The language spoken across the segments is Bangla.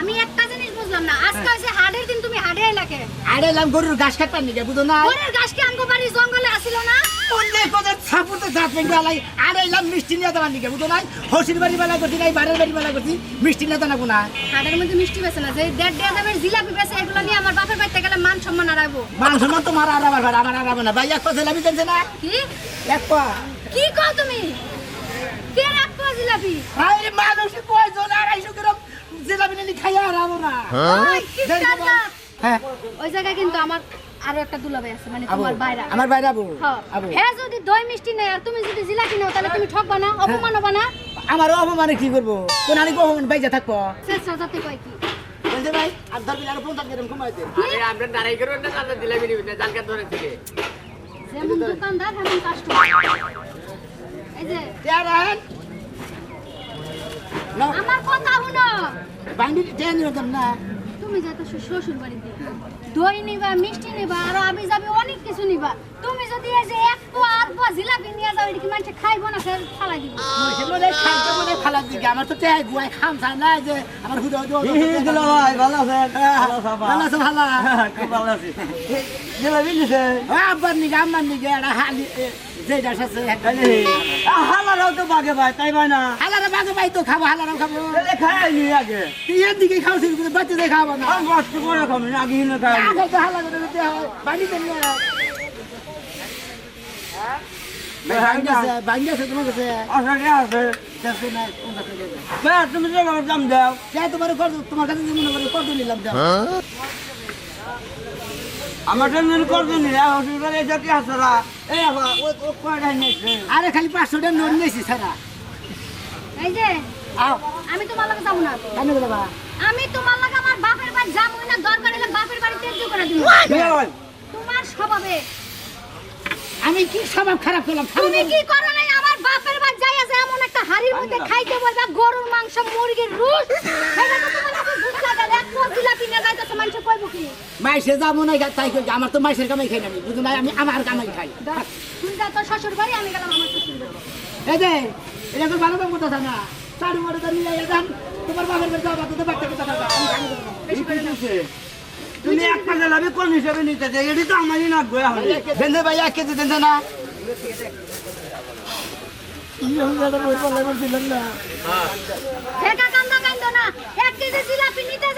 আমি একটা জিনিস বুঝলাম না। আজকে হইছে হাটের দিন তুমি হাটে এলাকে আরে এলাম গরুর ঘাস কাটবার নিকে বুঝো না? ওরের গাছ কি আমগো বাড়ি জঙ্গলে আসিল না? অন্য কোদের ছাপুতে জাত পেঙ্গু আলাই আরে এলাম মিষ্টি নিয়ে দেবার নিকে বুঝো না? হসির বাড়ি বেলা করছি নাই বাড়ির বাড়ি বেলা করছি মিষ্টি নিয়ে দেনা কোনা হাটের মধ্যে মিষ্টি বেছে না যে দেড় দেড় দামের জিলাপি বেছে এগুলো নিয়ে আমার বাপের বাড়িতে গেলে মান সম্মান হারাবো। মান সম্মান তো মারা আর আমার আমার আর না। ভাই এক পয়সা লাভি জানছে না? কি? এক পা। কি কও তুমি কে রাখব জিলাপি আরে মানুষ কয়জন আড়াইশো গ্রাম জিলাপি নিয়ে খাইয়া আর আমো না ওই, কি কান্না। হ্যাঁ? ওই জায়গায় কিন্তু আমার আরও একটা দুলাভাই আছে মানে আবু। তোমার বাইরা। আমার বাইরে আবু। হ্যাঁ হ্যাঁ যদি দই মিষ্টি নেই আর তুমি যদি জিলাপি নাও তাহলে তুমি ঠকবা না অপমান হবা না। আমার অপমানে কি করব? কোন অপমান বাইজা থাকব? শেষ রাজাতে কয় কি? বলছে ভাই আর ধরবি আর পঞ্চাশ গ্রাম কমাইতে আরে আমরা দাঁড়াই করবেন না আমরা জিলাপি নিবেন না জালকা ধরে থেকে যেমন দোকানদার তেমন কাস্টমার এই যে আমার কথা শুনো। না তুমি শ্বশুর বাড়িতে দই নিবা মিষ্টি নিবা আর আমি যাবে অনেক কিছু নিবা। তুমি যদি এই যে এক পোয়া আধ পোয়া জিলাপি নিয়ে যাও এটা কি মানুষ খাইবো না সে ফালাই দিব? মনে খাইতে মনে হয় দিকে আমার তো গুয়াই খাম চাই না যে আমার হুদো হুদো ভালো আছে ভালো খুব ভালো আছি। জিলাপি নিছে আব্বার নিকে আমার নিকে একটা হালি আছে হালারাও তো বাগে ভাই তাই ভাই না? হালারা বাগে পাই তো খাব হালারাও খাব। খাই নি আগে। এর দিকে খাওয়াছি কিন্তু বাচ্চা দিয়ে খাব না। আর করে খাবি না আগে হিনে খাই আগে তো হালা করে দিতে হয় বাড়িতে নিয়ে বাঙ্গাছে বাঙ্গাছে তোমার কাছে। না যে তোমার মনে করে কত নিলাম দাও আমার জন্য করতে নি হসপিটালে যাতে আসরা এই আবার ও ও কয়টা নিয়েছে আরে খালি পাঁচশো টাকা নোট নিয়েছি সারা এই যে আমি তোমার লাগে যাব না। আমি তোমার লাগে আমার বাপের বাড়ি যাব না দরকার হলে বাপের বাড়িতে একটু করে দিব তোমার স্বভাবে। আমি কি স্বভাব খারাপ করলাম? তুমি কি করো নাই? আমার বাপের বাড়ি যাই আছে এমন একটা হাড়ির মধ্যে খাইতে বলবা গরুর মাংস মুরগির রুট এটা তো তোমার কাছে দুধ লাগে এক পোয়া জিলাপি নিয়ে যাইতেছে মানুষ কইব কি মাইসে যাব না তাই কই আমার তো মাইসের কামাই খাই না আমি। বুঝো না আমি আমার কামাই খাই। তুমি যা তোর শ্বশুর বাড়ি আমি গেলাম আমার শ্বশুর বাড়ি। এই যে এটা তো ভালো কথা না। চারু মারে তো নিয়ে যান তোমার বাবার বাড়ি যাব তো বাচ্চা কথা না। বেশি করে নিছে তুমি একটা জিলাপি কোন হিসাবে নিতে চাই? এটি তো আমারই না গোয়া হবে দেন ভাই এক কেজি দেন না। কান্দো না। এক কেজি জিলাপি নিতে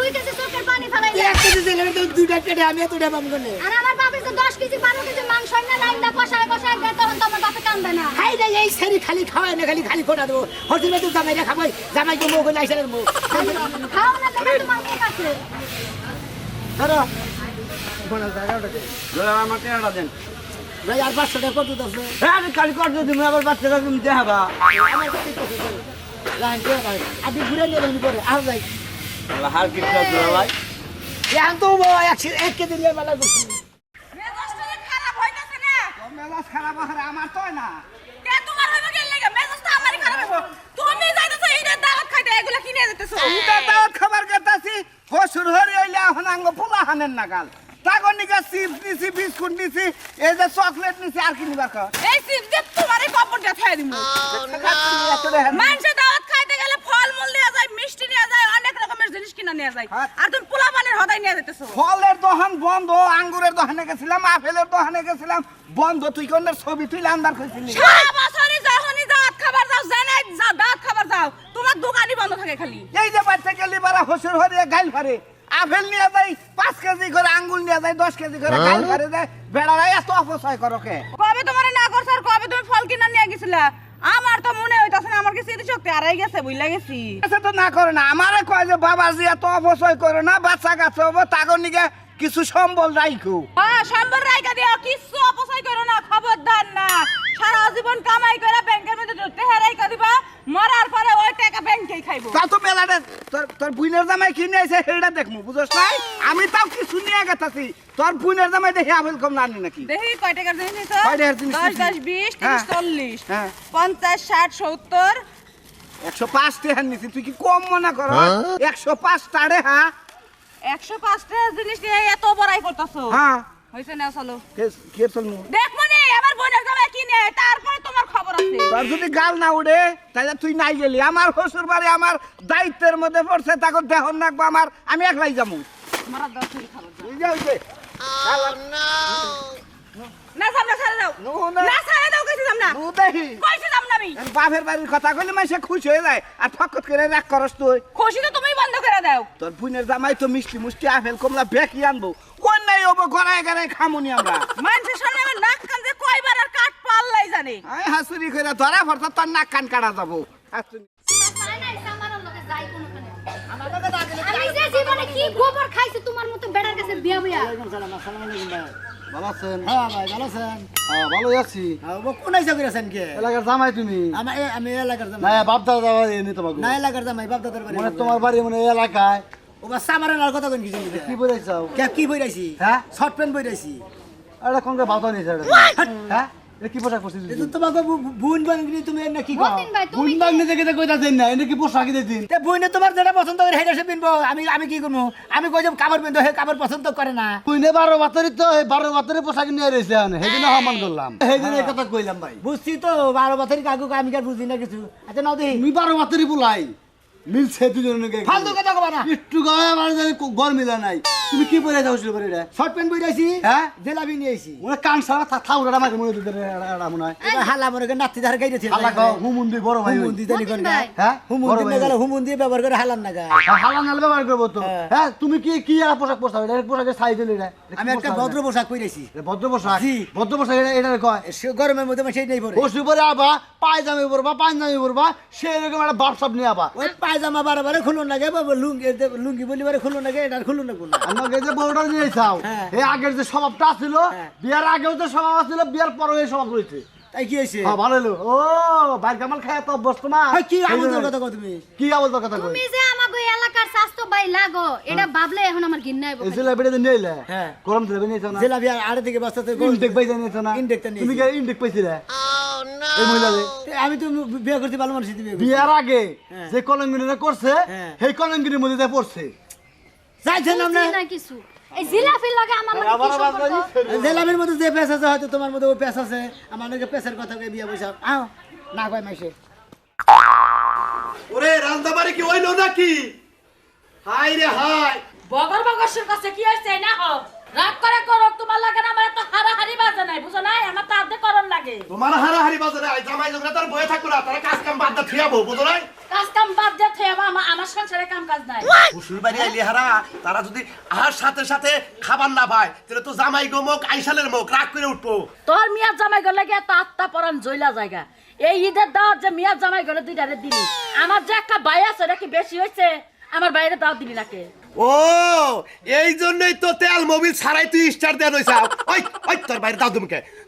দুই কেজি চোখের পানি ফেলাইলে এক কেজি দিলে তো দুইটা কেটে আমি এতটা পাবো কেনে আর আমার বাপের তো দশ কেজি বারো কেজি মাংস না লাইনটা কষায় কষায় দেয় তখন তো আমার বাপে কান্দে না। খাই না এই সারি খালি খাওয়াই না খালি খালি খোটা দেবো। হোটেলে তো জামাই রে খাব জামাই তো মুখ লাইসের মুখ খাও না দেখে তোমার মুখ আছে ধরো। আমার টেনাটা দেন। ভাই আর পাঁচশো টাকা কত আছে হ্যাঁ আমি কালি করতে তুমি আবার বাচ্চারা তুমি দেখাবা। আমার কাছে কত লাইন দিয়ে আপনি ঘুরে নিয়ে পরে। আর যাই হার কি ভাই? এখন তো এক এক কেজি নিয়ে মেলা করছি। খারাপ হইতাছে না মেলা খারাপ হয় আমার তো না। তোমার হইব গেল লাগা? মেজাজটা আমারই খারাপ তুমি যাইতেছো এইটা দাওয়াত খাইতে এগুলা কিনে দিতেছো। দাওয়াত খাবার করতেছি হসুর হরি হইলে এখন আঙ্গ ফুলা হানের নাগাল তাগর নিকা চিপস নিছি বিস্কুট নিছি এই যে চকলেট নিছি আর কি নিবার এই চিপ দিয়ে তোমারই কপড়টা খাই দিমু। মানুষে দাওয়াত খাইতে গেলে ফল মূল নেওয়া যায় মিষ্টি নেওয়া যায় অনেক রকমের জিনিস কিনা নেওয়া যায়। হ্যাঁ। আর তুমি পোলা পানের হদাই নিয়ে যেতেছো ফলের দোকান বন্ধ আঙ্গুরের দোকানে গেছিলাম আপেলের দোকানে গেছিলাম। বন্ধ তুই কোন ছবি তুই আন্দার কইছিলি। সারা বছরই যখনই দাওয়াত খাবার যাও জানাই যাও দাওয়াত খাবার যাও তোমার দোকানই বন্ধ থাকে খালি। এই যে বাচ্চা গেলি বারা হসুর হরি গাইল ফারে। আপেল নিয়ে যাই পাঁচ কেজি করে আঙ্গুর নিয়ে যাই দশ কেজি করে গাইল ফারে দেয় বেড়ারা এত অপচয় করো কে? কবে তোমার না করছ আর কবে তুমি ফল কিনা নিয়ে গেছিলা? আমার তো মনে হইতাছে না আমার কি শক্তি আড়াই গেছে বুঝলা গেছি। এসে তো না করে না আমারে কয় যে বাবা জিয়া এত অপচয় করে না বাচ্চা কাছে হব তাগর নিজে কিছু সম্বল রাইখো। হ্যাঁ সম্বল রাইকা দিও কিচ্ছু অপচয় করো না খবরদার না। সারা জীবন কামাই করে ব্যাংকের মধ্যে ঢুকতে হেরাইকা দিবা মরার পরে ওই টাকা ব্যাংকেই খাইবো। তা তো মেলাটা তোর তোর বুইনের জামাই কিনে আইছে সেটা দেখমু বুঝছ নাই? আমি তাও কিছু নিয়ে গেতাছি। তোর বুইনের জামাই দেখি আবেল কম নাকি? দেখি কয় টাকার জিনিস নিছো? কয় টাকার জিনিস দশ নিছি? দশ বিশ হ্যাঁ। তিরিশ চল্লিশ হ্যাঁ। পঞ্চাশ ষাট সত্তর। একশো পাঁচ টেহার নিছি তুই কি কম মনে কর? একশো পাঁচ টাড়ে হ্যাঁ। একশো পাঁচটা জিনিস নিয়ে এত বড়াই করতেছো। হ্যাঁ। হইছে না চলো। কে- কে চলমু? দেখ আমার বোনের জামাই কিনে তারপরে তোমার খবর আছে। তোর যদি গাল না উড়ে তাহলে তুই নাই গেলি। আমার শ্বশুর বাড়ি আমার দায়িত্বের মধ্যে পড়ছে তাকে দেহন রাখব আমার আমি একলাই যাব। মারা দাও তুমি খবর দাও। এই যে, না সামনে ছেড়ে দাও। দাও আমি। বাপের বাড়ির কথা কইলে মানুষ খুশি হয়ে যায় আর ফকত করে রাগ করস তুই। খুশি তো তুমি বন্ধ করে দাও। তোর বোনের জামাই তো মিষ্টি মুষ্টি আপেল কমলা বেকি আনব। কোন নাই হব গড়ায় গড়ায় খামুনি আমরা। মানুষের সামনে আমার নাক আর পাল্লাই জানে। আই হাসুরি করে ধরা ভরতা তোর নাক কান কাটা যাব। হাসুরি। পায় নাই, সামারের লগে যাই কোনোখানে। আমি যে জীবনে কি গোবর খাইছি তোমার মতো বেড়ার কাছে বিয়া বিয়া ভালো আছেন? হ্যাঁ ভাই ভালো আছেন? হ্যাঁ আছি। হ্যাঁ, কোন আইসা করেছেন কে? এলাকার জামাই তুমি? আমি এলাকার না বাপ দাদা এনে তোমাকে। না এলাকার জামাই বাপ দাদার বাড়ি। মানে তোমার বাড়ি মানে এলাকায়। ও বা সামারের আর কথা কোন কিছু কি চাও কে কি বইরাইছি? হ্যাঁ? শর্ট প্যান্ট বইরাইছি। নিয়েছে এটা হ্যাঁ? এটা কি পোশাক পরছিস এ তোমাকে বু- বু- বুন বানগিনি তুমি এর কি কও মতিন ভাই তুমি বুন বাগনে দেখে দেখে কইতা দেন না এটা কি পোশাক দিন তে বুইনে তোমার যেটা পছন্দ করে সেটা সে পিনবো। আমি আমি কি করব? আমি কই কাপড় পিনবো হে কাপড় পছন্দ করে না। কুইনে বারো বাতারি তো বারো বাতারি পোশাক নিয়ে সমান করলাম। এই কথা কইলাম ভাই। বুঝছি তো বারো বছর কাকু আমি কি আর বুঝি না কিছু? আচ্ছা নাও তুমি বারো বাতারি বুলাই মিলছে দুজনকে। ফালতু কথা কবা না। একটু গায়ে আমার জানি গড় মিলা নাই। তুমি কি পরে যাও করে এটা? শর্ট প্যান্ট বইরাইছি হ্যাঁ? জেলাবি নিয়ে আইছি। মনে কান সারা থাউরা আমাকে মনে দিতে মনে হয়। হালা মনে নাতি ধার গাইতেছে আল্লাহ কও হুমুন্দি বড় ভাই। হুমুন্দি জানি কোন গায় হ্যাঁ? হুমুন্দি না। গেলে হুমুন্দি ব্যবহার করে হালান না গায় আর হালা নাল ব্যবহার করব তো। হ্যাঁ। হ্যাঁ তুমি কি কি আর পোশাক পোশাক এটা পোশাকের সাইজ হলো এটা। আমি একটা ভদ্র পোশাক পরেছি। এটা ভদ্র পোশাক? জি। ভদ্র পোশাক এটা এটা কয়? সে গরমের মধ্যে আমি সেই নেই পরে। বসু পরে আবা পায়জামে পরবা পাঞ্জামি পরবা সেই রকম একটা বাপ সব নিয়ে আবা। ওই পায়জামা বারে বারে খুলুন না গে বাবা লুঙ্গি লুঙ্গি বলি বারে খুলুন না গে এটা খুলুন না কোন আমাকে যে বউটা নিয়ে চাও হ্যাঁ। এই আগের যে স্বভাবটা ছিল হ্যাঁ। বিয়ার আগেও যে স্বভাব ছিল বিয়ার পরেও এই স্বভাব রয়েছে। তাই কি হয়েছে? হ্যাঁ ভালো হলো। ও ভাই কামাল খায় তো অভ্যস্ত না হ্যাঁ, কি আমাদের কথা কও তুমি? কি আবল কথা কই তুমি যে আমাকে এই এলাকার স্বাস্থ্য ভাই লাগো এটা ভাবলে এখন আমার আইবো এই ছেলে বেড়ে নিয়ে হ্যাঁ। গরম ছেলে নিয়েছো না? জেলাবি আর আড়ে থেকে বাস্তাতে ইনটেক পাইছে না? ইনটেকটা নিয়েছি। তুমি কি ইনটেক পাইছিলে? এই মহিলারে আমি তো বিয়ে করতে ভালো মানুষ দিবে আগে হ্যাঁ। যে কলঙ্গিনীরা করছে হ্যাঁ। সেই কলঙ্গিনীর মধ্যে দিয়ে পড়ছে। চাইছেন না কিছু। এই জিলাপির লগে আমার কি সম্পর্ক? জেলাবির মধ্যে যে পেশ আছে হয়তো তোমার মধ্যে ওই পেশ আছে। আমার নাকি পেশের কথা কয়ে বিয়ে বসে আও। না কয় মাসে। ওরে রান্দাবাড়ি কি হইল নাকি? হাই রে হাই বগর বগর কাছে কি হইছে না হো রাগ করে করক তোমার লাগে না আমার তো হারাহারি বাজে নাই বুঝো নাই আমার তো আর্ধে করণ লাগে তোমার হারাহারি বাজারে আই জামাই লোকরা তার বয়ে থাকব না তারা কাজ কাম বাদ দা থিয়াবো বুঝো নাই? কাজ কাম বাদ দিয়ে থে আমার আমার সংসারে কাম কাজ নাই। শ্বশুর বাড়ি আইলি হারা তারা যদি আহার সাথে সাথে খাবার না পায় তাহলে তো জামাই গো মুখ আইসালের মুখ রাগ করে উঠবো। তোর মিয়া জামাই গলে গিয়ে তো আত্মা পরান জইলা জায়গা। এই ঈদের দাওয়াত যে মিয়া জামাই গলে দুইটারে দিলি। আমার যে একটা ভাই আছে এটা কি বেশি হয়েছে আমার বাইরে দাওয়াত দিলি নাকে? ও এই জন্যই তো তেল মোবিল ছাড়াই তুই স্টার দেন হইছা ওই ওই তোর বাইরে দাও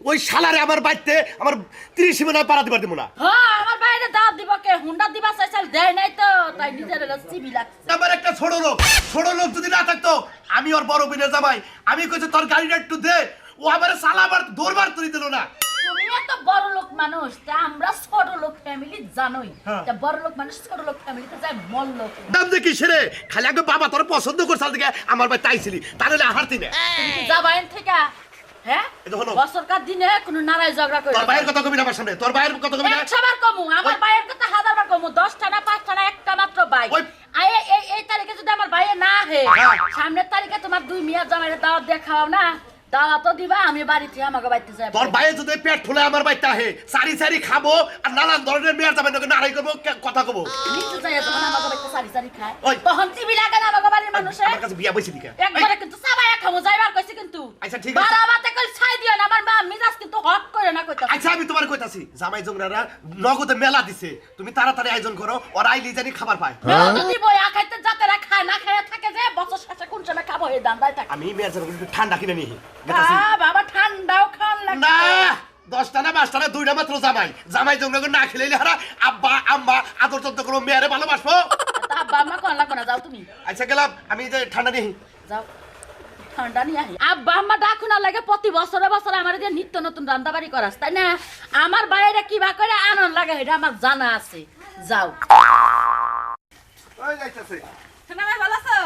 ওই শালারে আমার বাড়িতে আমার ত্রিশ মিনিট পাড়া দিবার দিব না। হ্যাঁ আমার বাইরে দাওয়াত দিব কে হুন্ডা দিবা চাইছাল দেয় নাই তো তাই নিজের সিবি লাগছে আমার একটা ছোট লোক ছোট লোক যদি না থাকতো আমি ওর বড় বোনের জামাই। আমি কইছি তোর গাড়িটা একটু দে। ও আমার সালাবার দৌড়বার তুই দিল না। বড় লোক মানুষ তা আমরা ছোট লোক ফ্যামিলি জানোই। হ্যাঁ। তা বড় লোক মানুষ ছোট লোক ফ্যামিলিতে যায় মল লোক। দাম দেখি সেরে খালি আগে বাবা তোর পছন্দ করছাল থেকে আমার ভাই তাইছিলি তাহলে হারতি না যাবাইন থেকে? হ্যাঁ? তো বছরকার দিনে কোনো নারায় ঝগড়া করে তোর ভাইয়ের কথা কবি না আমার সামনে তোর ভাইয়ের কথা কবি না? একশো কমু আমার ভাইয়ের কথা হাজার বার কমু দশটা না পাঁচটা না একটা মাত্র ভাই। এই এই তারিখে যদি আমার ভাইয়ে না হে হ্যাঁ। সামনের তারিখে তোমার দুই মিয়া জামাইয়ের দাওয়াত দিয়ে খাওয়াও দিবা আমি বাড়িতে আমাকে বাড়িতে যাব তোর ভাইয়ের যদি পেট ফুলে আমার বাড়িতে আহে সারি সারি খাব আর নানান ধরনের মেয়ের যাবে নাকি নারাই করব কথা কবো? নিচে যাই যখন আমাকে বাড়িতে সারি সারি খায়। ওই। তখন টিভি লাগে না আমাকে বাড়ির মানুষে আমার কাছে বিয়া বসে দিকে। একবারে কিন্তু সাবাই খাব যাইবার কইছি কিন্তু। আচ্ছা, ঠিক আছে। বারাবাতে কই ছাই দিও না আমার মা মিজাজ কিন্তু করে না কইতা আচ্ছা আমি তোমার কইতাছি জামাই জংরারা নগদে মেলা দিছে তুমি তাড়াতাড়ি আয়োজন করো ওরা আইলি জানি খাবার পায়। আখাইতে যাতে খায় না খায় থাকে যে বছর শেষে কোন সময় খাব এই দান্দায় থাকে। আমি মেয়ের ঠান্ডা কিনে নিহি আ, বাবা ঠান্ডাও খান না দশটা না পাঁচটা না দুইটা মাত্র জামাই। জামাই জংরা না খেলে হারা আব্বা আম্মা আদর যত্ন করব মেয়েরে ভালোবাসবো। আব্বা আম্মা কোন লাগো না যাও তুমি। আচ্ছা গেলাম। আমি যে ঠান্ডা নিহি যাও। ঠান্ডা নিয়ে আহি। আব্বা আম্মা ডাকু না লাগে প্রতি বছরে বছরে আমার দিয়ে নিত্য নতুন রান্দাবাড়ি করাস তাই না? আমার বাইরে কি বা করে আনন্দ লাগে এটা আমার জানা আছে। যাও। ওই যাইতাছে। জামাই ভালো আছো?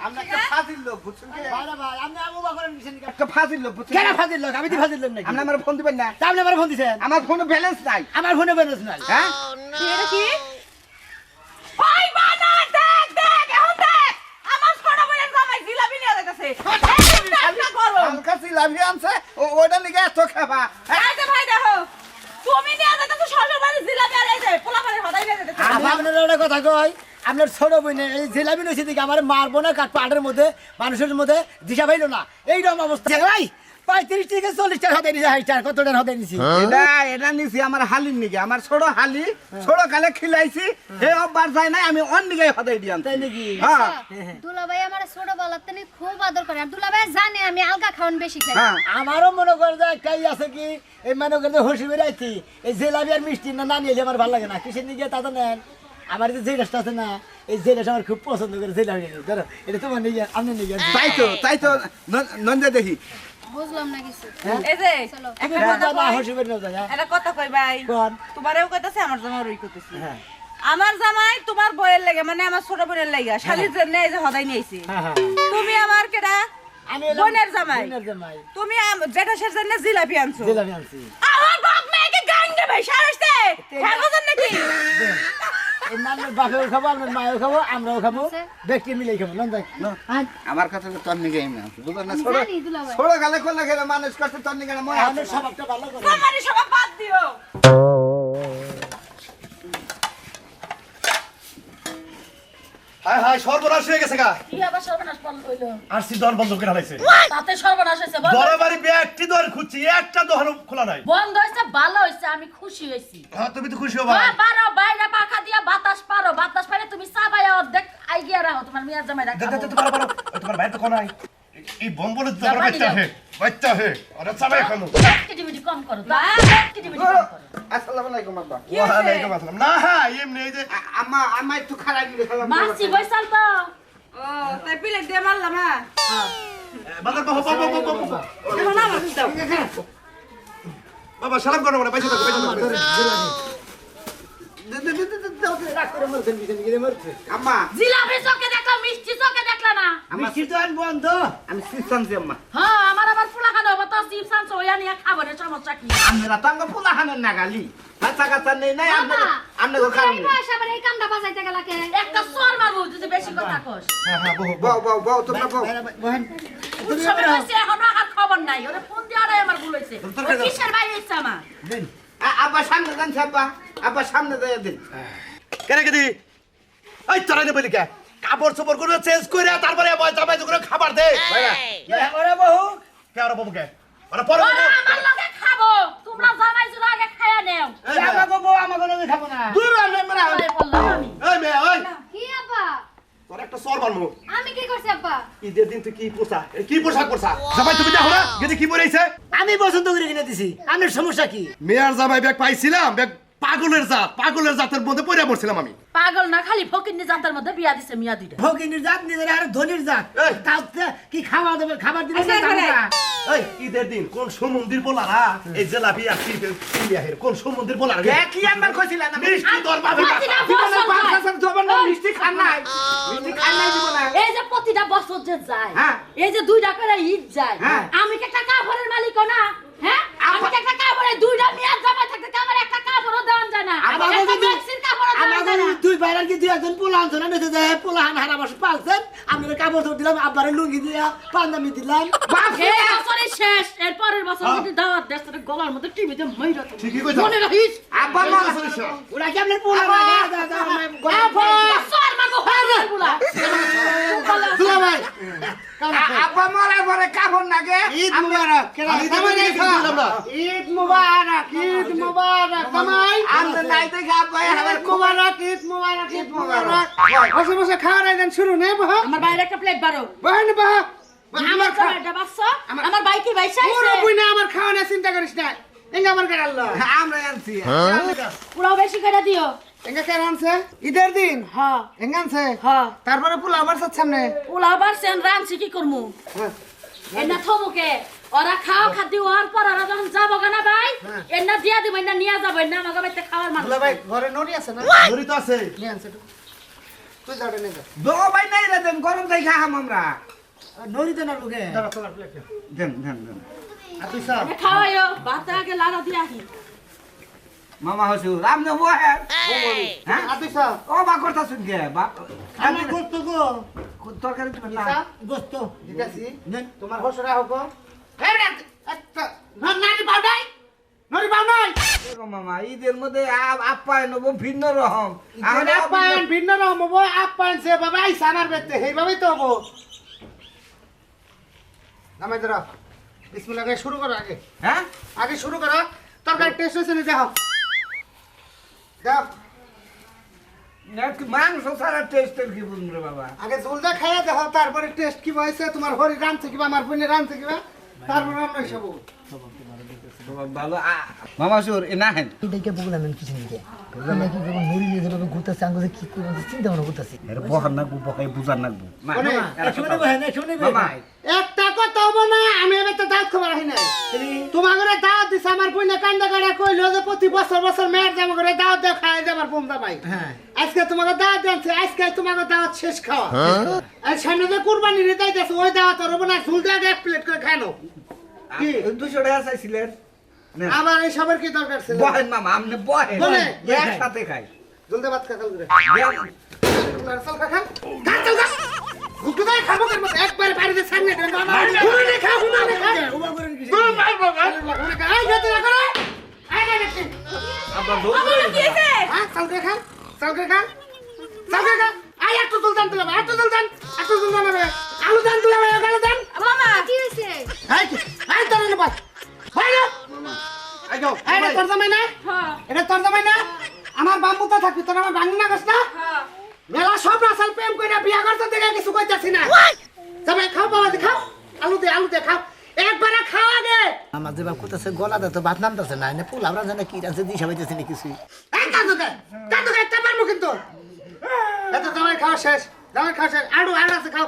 আমরা একটা ফাজিল লোক বুঝছেন কি? ভাই ভাই, আপনি আবু বকরের মিশন কি- একটা ফাজিল লোক বুঝছেন কেন ফাজিল লোক? আমি তো ফাজিল লোক নাকি? আপনি আমার ফোন দিবেন না। আপনি আমার ফোন দিছেন? আমার ফোনে ব্যালেন্স নাই। আমার ফোনে বেরোস নাই। হ্যাঁ? এটা কি? ওই বানা দেখ দেখ এখন দেখ। আমার ছোট বোনের জামাই জিলাপি নিয়ে যাইতেছে। হালকা সিলাভি আনছে ও- ওটা নিকে এত খাবা এই যে ভাই দেখো। তুমি নিয়ে যাইতেছো শ্বশুর বাড়ি জিলাপি আর এই যে পোলা বাড়ি হদাই নিয়ে যাইতেছে। আপনার একটা কথা কই? আপনার ছোট বোনে এই জিলাপি নইছে দিকে আমার মারবো না কাঠ পাটের মধ্যে মানুষের মধ্যে দিশা পাইলো না। এইরকম অবস্থা। ভাই পঁয়ত্রিশ থেকে চল্লিশ টাকা হতে নিছে হাই কত টাকা হতে নিছি এটা এটা নিছি আমার হালির নিকে। আমার ছোট হালি ছোট কালে খিলাইছি হে অব্বার যায় নাই আমি অন্য নিকে হদাই দিয়াম তাই নাকি? হ্যাঁ। দুলাভাই আমার ছোট বেলার থেকে খুব আদর করে। আর দুলাভাই জানে আমি আলগা খাওয়ান বেশি খাই। হ্যাঁ। আমারও মনে করে যে কাই আছে কি এই মনে করে যে হসি বেড়াইছি এই জিলাপি আর মিষ্টি না না নিয়ে আমার ভালো লাগে না। কিসের নিয়ে তা তো নেন? আমার যে জেলাসটা আছে না এই জেলাস আমার খুব পছন্দ করে জেলাপি ধরো এটা তোমার আপনি নিয়ে যান। তাই তো তাই তো নন্দে দেখি। বুঝলাম না কিছু। এই যে চলো। তুমি বুঝবা না না যায় এটা কথা কই ভাই। কোন? তোমারেও কইতাছে আমার জামাই রই কইতাছে হ্যাঁ। আমার জামাই তোমার বইয়ের লাগে মানে আমার ছোট বোনের লাগে শালির জন্য এই যে হদাই নিয়েছি হ্যাঁ হ্যাঁ তুমি আমার কেডা? আমি বোনের জামাই। বোনের তুমি আম- জেঠাশের জন্য জিলাপি আনছো। জিলাপি আনছি। আমার বাপ মেয়েকে গাঙ্গে ভাই সারসতে হ্যাঁ নাকি? নামের বাপেও খাব আপনার মায়েও খাব আমরাও খাব। ব্যক্তি মিলেই খাব নন দেখ আমার কথা তো তোর এমনি আছে বুঝলেন না? আমি ছোট ছোট কালে করলে খেলে মানুষ কষ্ট তোর স্বভাবটা ভালো করে। বাদ দিও। হায় হায় সর্বনাশ হয়ে গেছে গা। কি আবার সর্বনাশ পালন কইলো আর দর বন্ধ করে হারাইছে তাতে সর্বনাশ হয়েছে বন্ধ- দরে বাড়ি ব্যাগটি দর খুঁজছি একটা দোকান খোলা নাই। বন্ধ হয়েছে ভালো হয়েছে আমি খুশি হয়েছি। হ্যাঁ তুমি তো খুশি হবা। বা- পারো বাইরে পাখা দিয়া বাতাস পারো বাতাস পারে তুমি চাবাই অর্ধেক আই গিয়া রাখো তোমার মিয়া জামাই রাখো। দে, দে, দে, পারো। তোমার ভাই তো কোনাই এই বম্বলে তো জাপানি বাচ্চা দাও। হে বাচ্চা হে। আরে চাবাই খানো কিটিমিটি কম করো কিটিমিটি কম করো। আসসালামু আলাইকুম আব্বা। ওয়ালাইকুম আসসালাম। না হ্যাঁ এমনি এই যে আ- আম্মা আম্মা একটু খারাপ দিলে খারাপ মাসি বইসাল তো। ও তাই পিলে দিয়ে মারলাম হ্যাঁ। বাবা বাবা বাবা বাবা বাবা এখন আমার দাও। বাবা সালাম করো না পয়সা দাও পয়সা দাও। আন বন্ধ আমি সিস্টানছি আম্মা। হ্যাঁ আমার আবার ফুলা খানো হব তো চিপস আনছো ওয়া নিয়ে খাব সমস্যা কি আমরা তো আঙ্গ পোলা হানেন না গালি বাচ্চা নেই নাই বাবা আমরা আমরা গো কারণ এই বয়সে আবার এই কামটা বাজাইতে গেলা কে? একটা সর মারবো যদি বেশি কথা কস। হ্যাঁ হ্যাঁ বহু বউ বউ বউ তোমরা বউ বহেন। উৎসবে হয়েছে এখন আর খবর নাই। ওরে ফোন দিয়ে আরে আমার ভুল হয়েছে কিসের বাইরে ইচ্ছা আমার? আব্বা সামনে দেন আব্বা। আব্বা সামনে দিয়ে দিন। কেন কেদি এই তোরা নে বলি কে? কাপড় চোপড় করে চেঞ্জ করে তারপরে আবার জামাই করে খাবার দে। ওরে বহু। কে আর বাবু কে? আরে পরে ওরা আমার লগে খাব। তোমরা জামাই জুরা আগে খায়া নেও। আমাকে বউ আমাকে লগে খাব না। দূর আমরা মরা আরে বললাম আমি। এই মে ওই কি আপা তোর একটা সর মারমু আমি কি করছি আপা ঈদের দিন তুই কি পোষা কি পোশাক পরছা? জামাই তুমি দেখো না গেদি কি আমি পছন্দ করে কিনে দিছি। আমার সমস্যা কি? মেয়ার জামাই ব্যাগ পাইছিলাম ব্যাগ পাগলের জাত পাগলের জাতের মধ্যে পড়ে পড়ছিলাম আমি। পাগল না খালি ফকিন্নি জানতার মধ্যে বিয়া দিছে মিয়া দুইটা ফকিনের জাত নিজের আর ধনির জাত। এই। কি খাওয়া দেবে খাবার দিবে না? আচ্ছা, এই ঈদের দিন কোন সমুদ্রের বলারা এই জেলাপি আর চিলিয়াহের কোন সমুদ্রের বলারা কে কি আমার কইছিলেন আমি? মিষ্টি বাসা। জীবনে বছর পাঁচ বছর জবান না মিষ্টি খান নাই। মিষ্টি খান নাই জীবনে। এই যে প্রতিটা বছর যে যায় হ্যাঁ। এই যে দুইটা করে ঈদ যায় হ্যাঁ। আমি কি একটা কাপড়ের মালিক না? হ্যাঁ? আমি কি একটা কাপড়ের দুইটা মেয়াদ জামাই থাকতে আমার একটা কাপড়ও দেওয়া যায় না। আমাকে একটা যদি- ম্যাক্সির কাপড়ও দেওয়া আমাকে যায় না। যদি দুই বাইরের কি দুই একজন পোলা আনছো না নেতে যায় পোলা হান হারা বসে পালছেন আপনার কাপড় চোপড় দিলাম আব্বারে লুঙ্গি দিয়া পাঞ্জাবি দিলাম। এই বছরই শেষ এর পরের বছর যদি দাওয়াত দেশ তোর গলার মধ্যে টিভিতে মইরা ঠিকই কইছো। মনে রাখিস? আব্বা মা ওরা কি আপনার পোলা না দা দা আমার গলা সর মাগো হয়ে গুলা দুলা ভাই। আব্বা মরার পরে কাপড় নাগে ঈদ মুবারক কেরা ঈদ না। মুবারক ঈদ মুবারক কামাই আমরা নাই থেকে আব্বা আমার মুবারক ঈদ মুবারক ঈদ মুবারক। বসে বসে খাওয়ার আয়োজন শুরু নে বাহ। আমার বাইরে একটা প্লেট বারো বহেন বাহ। আমার খাবারটা বাচ্চা আমার বাইকে বাইসা পুরো বুইনা আমার খাওয়ানো চিন্তা করিস না এঙ্গা আমার কেন আল্লাহ আমরা আনছি। পুরাও বেশি করে দিও। এঙ্গা কেন আনছে? ঈদের দিন? হ্যাঁ। এঙ্গা আনছে? হ্যাঁ। তারপরে পোলা আমার সামনে? পোলা বাড়ছেন রামছি কি করমু? এনা থমুকে। ওরা খাওয়া খাদ্য হওয়ার পর ওরা যখন যাব না ভাই? এনা দিয়া দিব এনা নিয়ে যাব এনা আমাকে বাড়িতে খাওয়ার মানুষ ভাই ঘরে নড়ি আছে না? ধরি তো আছে। নিয়ে আনছে তো। তুই যাওটা নিয়ে যা। দো ভাই নাই রে দেন গরম তাই খাম আমরা। নড়ি তো না লোকে? দেন দেন দেন আর তুই সব? খাওয়াইও ভাত আগে লাড়া দিয়ে আহি। মামা হসু রাম নেব হ্যাঁ। হ্যাঁ? আর তুই সব? ও বা করতা শুন গে বা আমি গোস্ত গো। তরকারি না। তোমার হসরা হোক মামা ঈদের মধ্যে আপ- আপ্যায়ন হব ভিন্ন রকম। আরে আপ্যায়ন ভিন্ন রকম হব আপ্যায়ন সে বাবা বেতে সেইভাবেই তো হব। নামাই ধরো। বিসমিল্লাহ শুরু করো আগে। হ্যাঁ? আগে শুরু করো। তরকারি টেস্ট হয়েছে না দেখো মাংস টেস্টের কি বাবা? আগে ঝোলটা খাইয়া দেখো তারপরে টেস্ট কি হয়েছে? তোমার হরি রাঁধছে কিবা আমার বোনে রাঁধছে কিবা? তারপরে রান্না হিসাব ভালো মামা সুর এ না হেন। এটাকে বললাম আমি কিছু নিতে নাকি যখন নড়ি নিয়ে যাবে ঘুরতেছে আঙ্গুলে কি করব? চিন্তা ভাবনা করতেছি। এর বহার নাকবো বহাই বুঝার নাকবো। মামা একটা কথা হব না আমি এবার তো দাঁত খবর আহি নাই। তোমার ঘরে দাওয়াত দিছে আমার বোনে কান্দা কাটা কইলো যে প্রতি বছর বছর মেয়ের জামা করে দাওয়াত দেওয়া খাই যে আমার বোন জামাই আজকে তোমাকে দিচ্ছে আজকে তোমাকে দাওয়াত শেষ খাওয়া। আর সামনে যে কুরবানি নিতে যাচ্ছে ওই দাওয়াত হব না ঝুল এক প্লেট করে খানো কি? দুশো টাকা চাইছিলেন। আমার এই সবার কি দরকার ছিল? বহেন মামা আপনি বহেন। বলে, একসাথে খাই। জলদি ভাত খা কাল করে দেন। চল খা খা। খা চল খা গুটু দাই খাব কেন? একবারে বাড়িতে সামনে দেন না হুনে খা হুনে খা তুই মারবো হুনে খা আই যেতে না। করে আই না দেখছি আপনার দোষ করে হ্যাঁ চল খা চল খা চল খা তুলে একটু আমার বাংলা গাছ না? মেলা সব রাসাল প্রেম করে বিয়া করতে দেখে কিছু করতেছি না। সবাই খাও বাবা দি খাও। আলু দে আলু দে খাও। একবারে খাও আগে আমার যে বাপ গলা গলাতে তো ভাত নামতেছে না। এনে আমরা জানে কি রাঁধছে দিশা হইতেছে না কিছুই। এই কান্দু দে কান্দু দে চাপার মুখ কিন্তু এত জামাই খাওয়া শেষ জামাই খাওয়া শেষ। আড়ু আড়ু আছে খাও।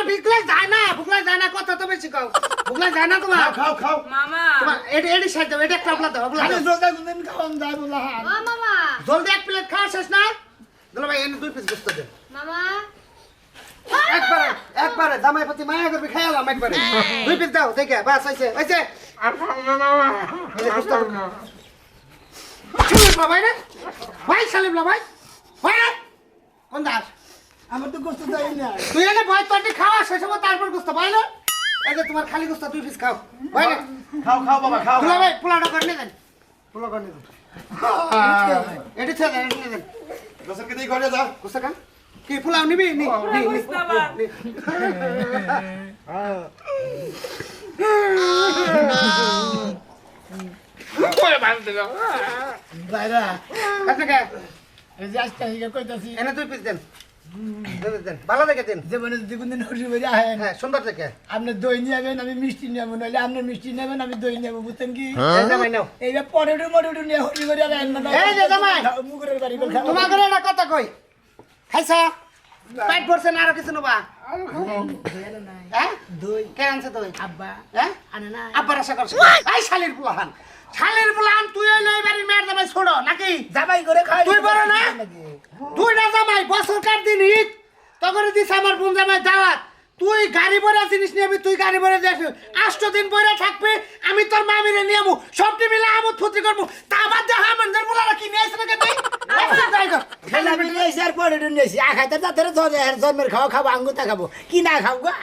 তোমার বিকলাই যায় না ভুকলাই যায় না কথা তো বেশি খাও ভুকলাই যায় না তোমার? খাও খাও মামা। তোমার এডি এডি সাইড দাও এটা একটা প্লেট দাও ওগুলা দাও। জলদা কোনদিন খাওয়ান যায় বলা। ও মামা। জলদি এক প্লেট খাওয়া শেষ না? দুলা ভাই এনে দুই পিস গোস্ত দে। মামা। একবারে একবারে জামাই প্রতি মায়া করবি খেয়ালাম একবারে। দুই পিস দাও দেখে বাস আইছে আইছে গোস্ত। দাও। সালিম লা ভাই রে? ভাই সালিম লা ভাই। ভাই রে? কোন দাস? আমার তো গোস্ত চাই না। তুই এনে ভয় তোরটি খাওয়া শেষ হব তারপর গোস্ত ভাই না? এই যে তোমার খালি গোস্ত দুই পিস খাও। ভাই রে খাও খাও বাবা খাও। দুলা ভাই পোলাটা করে নিয়ে দেন পোলা করে নিয়ে দেন এটি ছেড়ে দেন এটি নিয়ে দেন দোসরকে দিয়ে ঘরে যা। গোস্ত খান। কি পোলাও নিবি? নি নি নি নি। বাইরা আপনাকে এই যে আজকে কইতাছি এনে দুই পিস দেন। ভালো দেখে দেন। যে মানে যে কোনদিন হসি বেরি আহেন। হ্যাঁ সুন্দর দেখে আপনি দই নিয়ে আমি মিষ্টি নেব নইলে আপনি মিষ্টি নেবেন আমি দই নেব বুঝছেন কি? এই নিয়ে বেরি আহেন না এই যে জামাই। মুগুরের বাড়ি করে খাব। তোমার ঘরে একটা কথা কই। খাইছা? পেট ভরছে না আরও কিছু নবা? হ্যাঁ। হ্যাঁ? তখন দিস আমার বোন জামাই দাওয়াত। তুই গাড়ি ভরা জিনিস নিয়ে তুই গাড়ি ভরে যাস আষ্ট দিন পরে থাকবে আমি তোর মামিরে নিয়ে আমু সবটি মিলে আমদ ফুর্তি করব তা বাদ দিয়ে মন্দির বলারা কি নিয়ে আসলে তাই কর। নিয়ে এসে আর পটেটো নিয়েছি আখাইতে তাদের জন্মের খাওয়া খাব আঙ্গুতা খাব কি না খাব গা